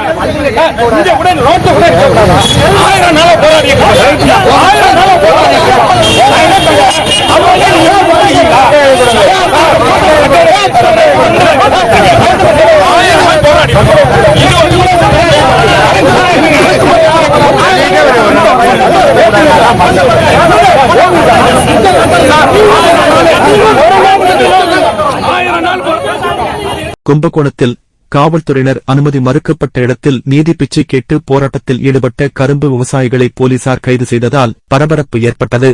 இங்க கூட ரோட்டு கூட ஆயிரம் நாளா போராடி ஆயிரம் நாளா போராடி ஆயிரம் போராடி இது கும்பகோணத்தில் காவல்துறையினர் அனுமதி மறுக்கப்பட்ட இடத்தில் நீதி பிச்சை கேட்டு போராட்டத்தில் ஈடுபட்ட கரும்பு விவசாயிகளை போலீசார் கைது செய்ததால் பரபரப்பு ஏற்பட்டது.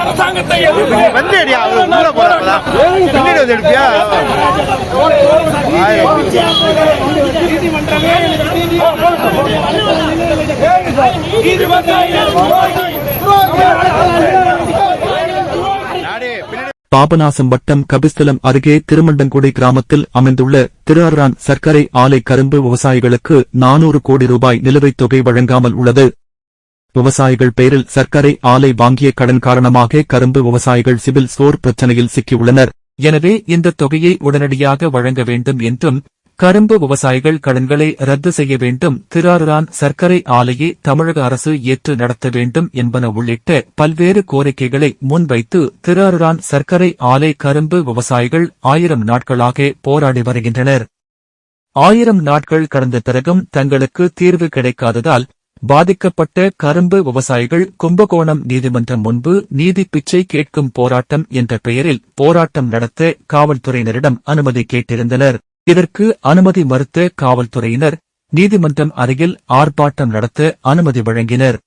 அரசாங்கத்தை எடுப்பியா பாபநாசம் வட்டம் கபிஸ்தலம் அருகே திருமண்டங்குடி கிராமத்தில் அமைந்துள்ள திருஅரான் சர்க்கரை ஆலை கரும்பு விவசாயிகளுக்கு நானூறு கோடி ரூபாய் நிலுவைத் தொகை வழங்காமல் உள்ளது. விவசாயிகள் பெயரில் சர்க்கரை ஆலை வாங்கிய கடன் காரணமாக கரும்பு விவசாயிகள் சிவில் சோர் பிரச்சனையில் சிக்கியுள்ளனர். எனவே இந்த தொகையை உடனடியாக வழங்க வேண்டும் என்றும் கரும்பு விவசாயிகள் கடன்களை ரத்து செய்ய வேண்டும் திருஆரான் சர்க்கரை ஆலையை தமிழக அரசு ஏற்று நடத்த வேண்டும் என்பன உள்ளிட்ட பல்வேறு கோரிக்கைகளை முன்வைத்து திருஆரான் சர்க்கரை ஆலை கரும்பு விவசாயிகள் ஆயிரம் நாட்களாக போராடி வருகின்றனர். ஆயிரம் நாட்கள் கடந்த பிறகும் தங்களுக்கு தீர்வு கிடைக்காததால் பாதிக்கப்பட்ட கரும்பு விவசாயிகள் கும்பகோணம் நீதிமன்றம் முன்பு நீதி பிச்சை கேட்கும் போராட்டம் என்ற பெயரில் போராட்டம் நடத்த காவல்துறையினரிடம் அனுமதி கேட்டிருந்தனர். இதற்கு அனுமதி மறுத்த காவல்துறையினர் நீதிமன்றம் அருகில் ஆர்ப்பாட்டம் நடத்த அனுமதி வழங்கினர்.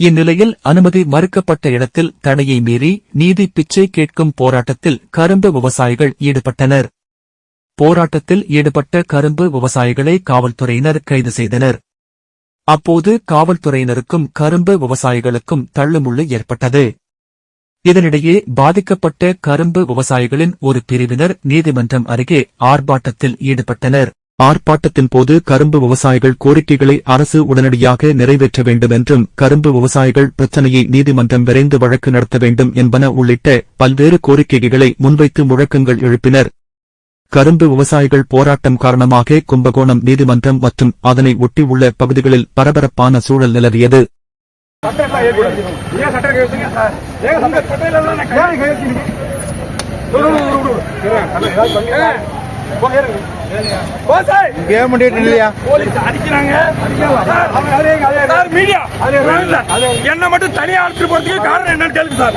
இந்நிலையில் அனுமதி மறுக்கப்பட்ட இடத்தில் தடையை மீறி நீதி பிச்சை கேட்கும் போராட்டத்தில் கரும்பு விவசாயிகள் ஈடுபட்டனர். போராட்டத்தில் ஈடுபட்ட கரும்பு விவசாயிகளை காவல்துறையினர் கைது செய்தனர். அப்போது காவல்துறையினருக்கும் கரும்பு விவசாயிகளுக்கும் தள்ளுமுள்ளு ஏற்பட்டது. இதனிடையே பாதிக்கப்பட்ட கரும்பு விவசாயிகளின் ஒரு பிரிவினர் நீதிமன்றம் அருகே ஆர்ப்பாட்டத்தில் ஈடுபட்டனர். ஆர்ப்பாட்டத்தின் போது கரும்பு விவசாயிகள் கோரிக்கைகளை அரசு உடனடியாக நிறைவேற்ற வேண்டும் என்றும் கரும்பு விவசாயிகள் பிரச்சனையை நீதிமன்றம் விரைந்து வழக்கு நடத்த வேண்டும் என்பன உள்ளிட்ட பல்வேறு கோரிக்கைகளை முன்வைத்து முழக்கங்கள் எழுப்பினர். கரும்பு விவசாயிகள் போராட்டம் காரணமாக கும்பகோணம் நீதிமன்றம் மற்றும் அதனை ஒட்டியுள்ள பகுதிகளில் பரபரப்பான சூழல் நிலவியது. என்ன மட்டும் தனியா அழைச்சிட்டு போறதுக்கு காரணம் என்னன்னு கேளுங்க சார்.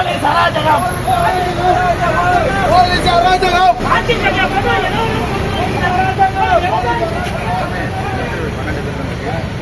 கேளுங்க சார். நான் கை வைக்கல. தனியா அழைச்சிட்டு போறதுக்கு கூட கேளுங்க. உங்க மேல கையை வைக்கல. உங்க